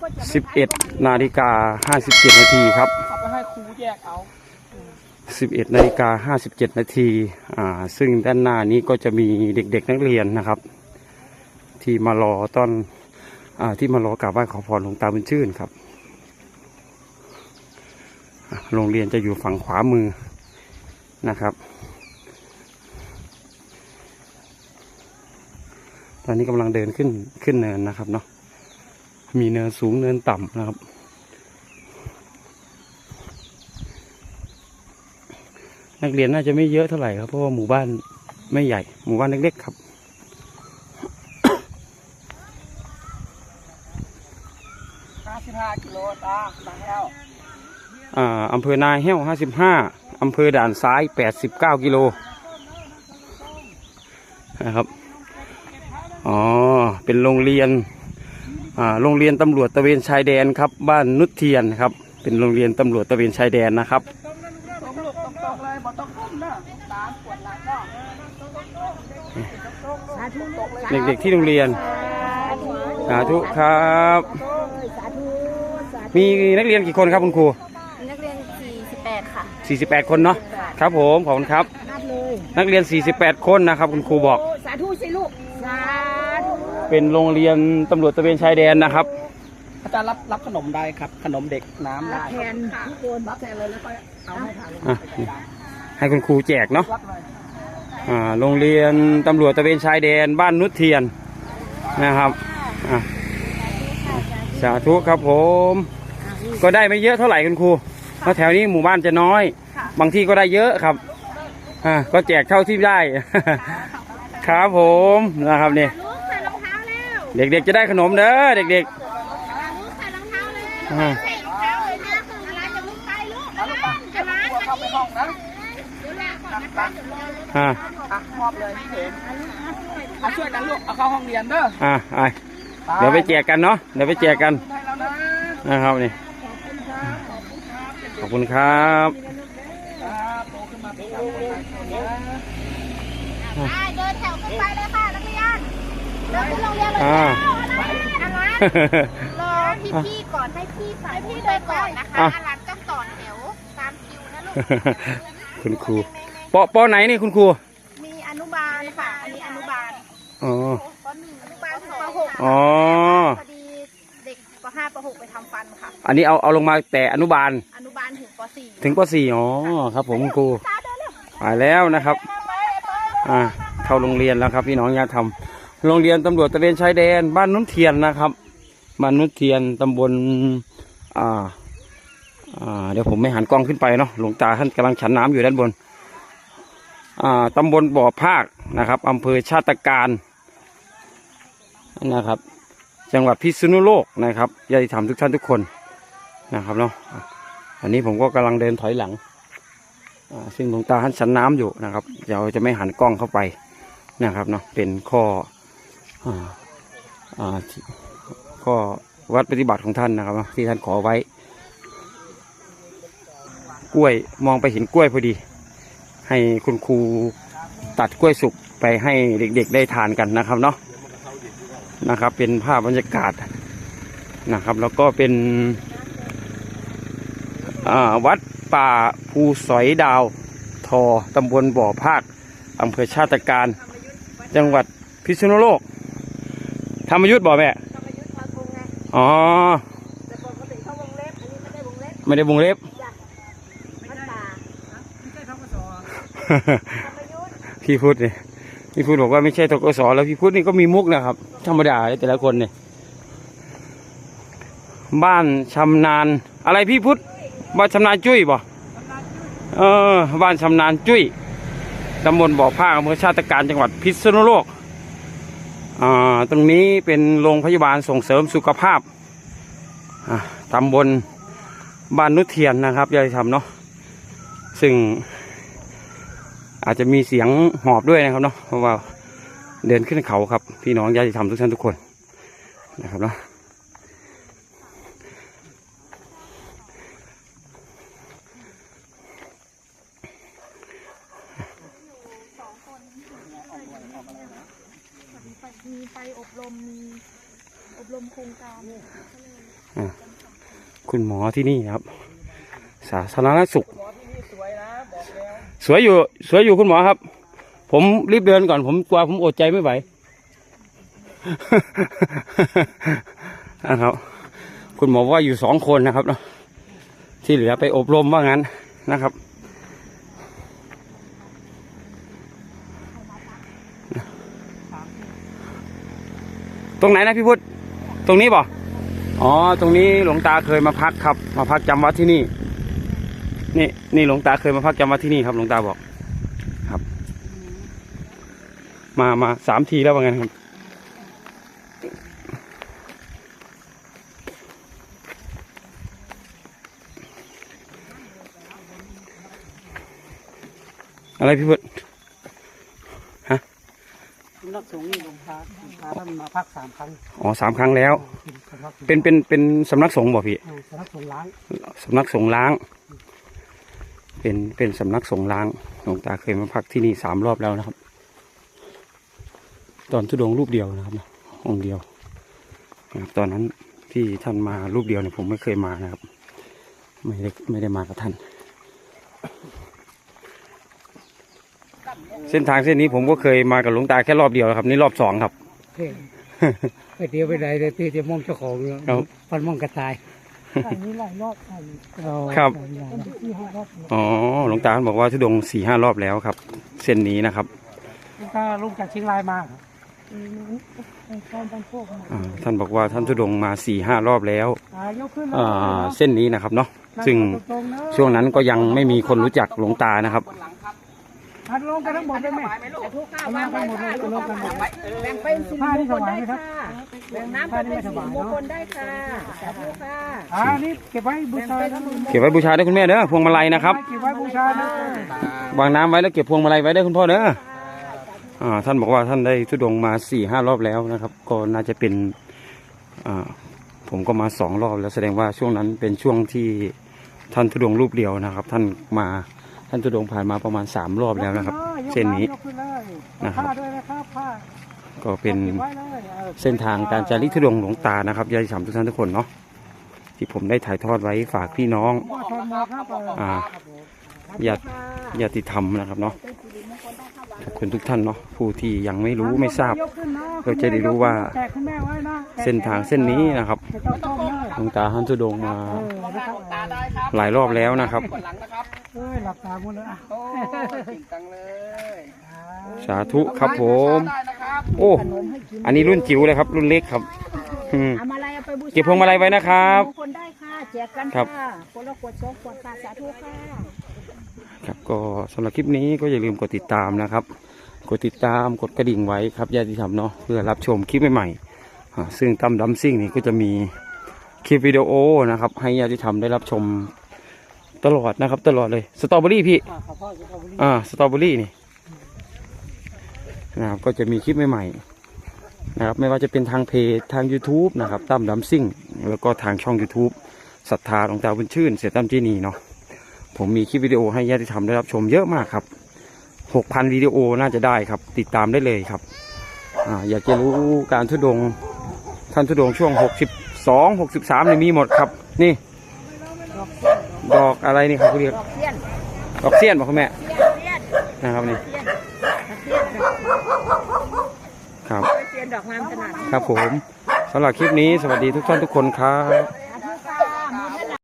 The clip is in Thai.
ก็จะไม่สิบเอ็ดนาฬิกาห้าสิบเจ็ดนาทีครับเขาไปให้ครูแยกเอาสิบเอ็ดนาฬิกาห้าสิบเจ็ดนาทีอ่า ซึ่งด้านหน้านี้ก็จะมีเด็กๆนักเรียนนะครับ ที่มารอตอนอ่าที่มารอกราบไหว้ขอพรหลวงตาบุญชื่นครับอะโรงเรียนจะอยู่ฝั่งขวามือนะครับ ตอนนี้กำลังเดินขึ้นขึ้นเนินนะครับเนาะ มีเนินสูงเนินต่ำนะครับ นักเรียนน่าจะไม่เยอะเท่าไหร่ครับ เพราะว่าหมู่บ้านไม่ใหญ่ หมู่บ้านเล็กๆครับ55กิโลตามาแล้วอ่าอำเภอนาแห้วห้าสิบห้าอำเภอด่านซ้ายแปดสิบเก้ากิโลนะครับ อ๋อ เป็นโรงเรียนอ่า โรงเรียนตำรวจตระเวนชายแดนครับ บ้านนุชเทียนครับ เป็นโรงเรียนตำรวจตระเวนชายแดนนะครับตรงลูกตรงตรงเลยบ่ต้องก้มนะตามปวดหลังก็สาธุลูกเด็กๆที่โรงเรียน สาธุครับสาธุสาธุมีนักเรียนกี่คนครับคุณครู นักเรียน 48 ค่ะ 48 คนเนาะ ครับผม ขอบคุณครับ นับเลยนักเรียน 48 คนนะครับ คุณครูบอกโสาธุสิลูก สาธุ เป็นโรงเรียนตำรวจตระเวนชายแดนนะครับ อาจารย์รับรับขนมได้ครับ ขนมเด็กน้ำรับได้แทนทุกคนรับแทนเลยแล้วก็เอาให้ทานอะนี่ให้คุณครูแจกเนาะรับเลยอ่าโรงเรียนตำรวจตระเวนชายแดนบ้านนุชเทียนนะครับอะสาธุครับผม ก็ได้ไม่เยอะเท่าไหร่คุณครูเพราะแถวนี้หมู่บ้านจะน้อย บางที่ก็ได้เยอะครับอ่าก็แจกเท่าที่ได้ ครับผมนะครับนี่ เด็กๆจะได้ขนมเด้อเด็กลูกใส่รองเท้าแล้วๆอ่าใส่รองเท้าเลยนะอะไรจะลูกไปลูกอะไรจะร้านเข้าไปห้องนะเดี๋ยวลาก่อนนะคะเดี๋ยวรออ่าอะมอบเลยพี่เห็นเอาช่วยกันลูกเอาเข้าห้องเรียนเด้ออ่าอ่าเดี๋ยวไปแจกกันเนาะเดี๋ยวไปแจกกันให้แล้วนะนะครับนี่ขอบคุณครับครับโตขึ้นมาเป็นคนไทยนะได้เดินแถวขึ้นไปเลยค่ะนักเรียน เดินขึ้นโรงเรียนเลยอ่า อะไรรอพี่พี่ๆก่อนให้พี่ฝ่ายพี่ไปก่อนนะคะอะอารันต้องต่อแถวตามคิวนะลูกคุณครูปอปอไหนนี่คุณครู มีอนุบาลค่ะ อันนี้อนุบาลอ๋อ ปหนึ่งอนุบาลถึงปหกอ๋อ พอดีเด็กปห้าปหกไปทำฟันค่ะ อันนี้เอาเอาลงมาแต่อนุบาลอนุบาลถึงปสี่ถึงปสี่อ๋อครับ ผมคุณครูตาเดินเร็วไปแล้วนะครับ อ่าเข้าโรงเรียนแล้วครับพี่น้องญาติธรรม โรงเรียนตำรวจตะเวนชายแดน บ้านนุ่นเทียนนะครับ บ้านนุ่นเทียนตำบลอ่าอ่าเดี๋ยวผมไม่หันกล้องขึ้นไปเนาะหลวงตาท่านกำลังฉันน้ำอยู่ด้านบนอ่าตำบลบ่อภาคนะครับอำเภอชาติการนะครับ จังหวัดพิษณุโลกนะครับญาติธรรมทุกท่านทุกคนนะครับเนาะอันนี้ผมก็กำลังเดินถอยหลังซึ่งหลวงตาท่านฉันน้ำอยู่นะครับเราจะไม่หันกล้องเข้าไปนะครับเนาะเป็นข้อ อ่าอ่าที่ข้อวัดปฏิบัติของท่านนะครับ ที่ท่านขอไว้ กล้วยมองไปเห็นกล้วยพอดี ให้คุณครูตัดกล้วยสุกไปให้เด็กๆได้ทานกันนะครับเนาะนะครับ เป็นภาพบรรยากาศนะครับ แล้วก็เป็นวัดป่าภูสอยดาวทอตำบลบ่อภาคอำเภอชาติการ จังหวัดพิษณุโลก ธรรมยุทธ์บ่แม่อ๋อแต่ปกติเขาวงเล็บอันนี้ไม่ได้วงเล็บไม่ได้วงเล็บวัดป่าไม่ใช่ทกศพี่พุทธเนี่ยพี่พุทธบอกว่าไม่ใช่ทกศแล้วพี่พุทธนี่ก็มีมุกนะครับ ธรรมดาเลยแต่ละคนเนี่ยบ้านชำนาญอะไรพี่พุทธบ้านชำนาญจุ้ยบ่เออบ้านชำนาญจุ้ยตำบลบ่อภาคอำเภอชาติการจังหวัดพิษณุโลกอ่า ตรงนี้เป็นโรงพยาบาลส่งเสริมสุขภาพตำบลบ้านนุเทียนนะครับยายทำเนาะซึ่งอาจจะมีเสียงหอบด้วยนะครับเนาะเพราะว่าเดินขึ้นเขาครับ พี่น้องญาติธรรมทุกท่านทุกคนนะครับเนาะ ไปอบรมมีอบรมโครงการอ่าคุณหมอที่นี่ครับ สาธารณสุขหมอที่นี่สวยนะบอกแล้วสวยอยู่สวยอยู่คุณหมอครับ ผมรีบเดินก่อนผมกลัวผมอดใจไม่ไหวนะครับ คุณหมอว่าอยู่สองคนนะครับเนาะที่เหลือไปอบรมว่างั้นนะครับ ตรงไหนนะพี่พุทธตรงนี้บ่อ๋อ ตรงนี้หลวงตาเคยมาพักครับ มาพักจำวัดที่นี่ นี่นี่หลวงตาเคยมาพักจำวัดที่นี่ครับ หลวงตาบอก ครับ มามาสามทีแล้วว่างั้นครับอะไรพี่พุทธสำนักสงฆ์นี่ หลวงพาหลวงพาท่านมาพักสามครั้งอ๋อสามครั้งแล้วสำนักสงฆ์เป็นเป็นเป็นสำนักสงฆ์บ่พี่อ่าสำนักสงฆ์ล้างสำนักสงฆ์ล้าง เป็นเป็นสำนักสงฆ์ล้างหลวงตาเคยมาพักที่นี่สามรอบแล้วนะครับ ตอนทุดงค์รูปเดียวนะครับนะองค์เดียวนะครับตอนนั้นที่ท่านมารูปเดียวเนี่ยผมไม่เคยมานะครับ ไม่ได้ไม่ได้มากับท่าน เส้นทางเส้นนี้ผมก็เคยมากับหลวงตาแค่รอบเดียวครับ นี่รอบสองครับเพ่งไปเดียวไปไหนเลยตีจะมองเจ้าของเลยครับฟันมองกระต่ายอันนี้หลายรอบเราครับที่ห้ารอบอ๋อหลวงตาท่านบอกว่าทุดงค์สี่ห้ารอบแล้วครับ เส้นนี้นะครับถ้าลงจากเชียงรายมาครับอ่าท่านบอกว่าท่านทุดงค์มาสี่ห้ารอบแล้วอ่ายกขึ้นอ่าเส้นนี้นะครับเนาะซึ่งช่วงนั้นก็ยังไม่มีคนรู้จักหลวงตานะครับ หันลงกันทั้งหมดได้ไหมทุกข้าวเอาวาลงงไว้กันหมดเลยลงกันหมดแบ่งเป็นสิริมงคลได้ค่ะแบ่งน้ำไปเป็นสิริมงคลได้ค่ะสาธุค่ะอ่านี่เก็บไว้บูชานะเก็บไว้บูชาได้คุณแม่เด้อพวงมาลัยนะครับเก็บไว้บูชานะวางน้ำไว้แล้วเก็บพวงมาลัยไว้ได้คุณพ่อเด้ออ่าท่านบอกว่าท่านได้ทุดงค์มาสี่ห้ารอบแล้วนะครับ ก็น่าจะเป็นอ่าผมก็มาสองรอบแล้วแสดงว่าช่วงนั้นเป็นช่วงที่ท่านทุดงค์รูปเดียวนะครับ ท่านมา ท่านทุดงค์ผ่านมาประมาณสามรอบแล้วนะครับ เส้นนี้ยกขึ้นเลยนะครับผ้าด้วยนะครับผ้าก็เป็นก็บไว้เลยออเส้นทางการจาริกทุดงค์หลวงตานะครับญาติธรรมทุกท่านทุกคนเนาะที่ผมได้ถ่ายทอดไว้ฝากพี่น้องก็ทนมาครับเอออ่าญาติญาติธรรมนะครับเนาะ ทุกคนทุกท่านเนาะผู้ที่ยังไม่รู้ไม่ทราบยกขึ้นนะก็จะได้รู้ว่าแจกคุณแม่ไว้นะเส้นทางเส้นนี้นะครับไม่ต้องต้มนะหลวงตาท่านทุดงค์มาเออนะครับหลายรอบแล้วนะครับเอ้ยหลับตาหมดเลยอะโอ้เก่งจังเลยสาธุครับผม โอ้ อันนี้รุ่นจิ๋วเลยครับ รุ่นเล็กครับอืมเอามาลัยเอาไปบูชาเก็บพวงมาลัยไว้นะครับมงคลได้ค่ะแจกกันครับค่ะคนละขวดสองขวดค่ะสาธุค่ะ ครับก็สำหรับคลิปนี้ก็อย่าลืมกดติดตามนะครับ กดติดตามกดกระดิ่งไว้ครับญาติธรรมเนาะเพื่อรับชมคลิปใหม่ๆอ่าซึ่งตั้มดัมซิ่งนี่ก็จะมีคลิปวิดีโอนะครับ ให้ญาติธรรมได้รับชมตลอดนะครับ ตลอดเลยสตรอเบอรี่พี่อะขอพ่อจะขอบคุณอ่าสตรอเบอรี่นี่นะครับก็จะมีคลิปใหม่ๆนะครับไม่ว่าจะเป็นทางเพจทาง YouTube นะครับตั้มดัมซิ่ง แล้วก็ทางช่อง YouTube ศรัทธาหลวงตาบุญชื่น เสียตั้มจีนีเนาะ ผมมีคลิปวิดีโอให้ญาติธรรมได้รับชมเยอะมากครับ6,000วิดีโอน่าจะได้ครับ ติดตามได้เลยครับอ่าอยากจะรู้การทุดงท่านทุดงช่วง62 63เนี่ยมีหมดครับ นี่ ดอกอะไรนี่ครับเขาเรียกดอกเสี้ยนบอกคุณแม่นะครับนี่ครับเซียนดอกงามขนาดครับผมสำหรับคลิปนี้สวัสดีทุกท่านทุกคนครับ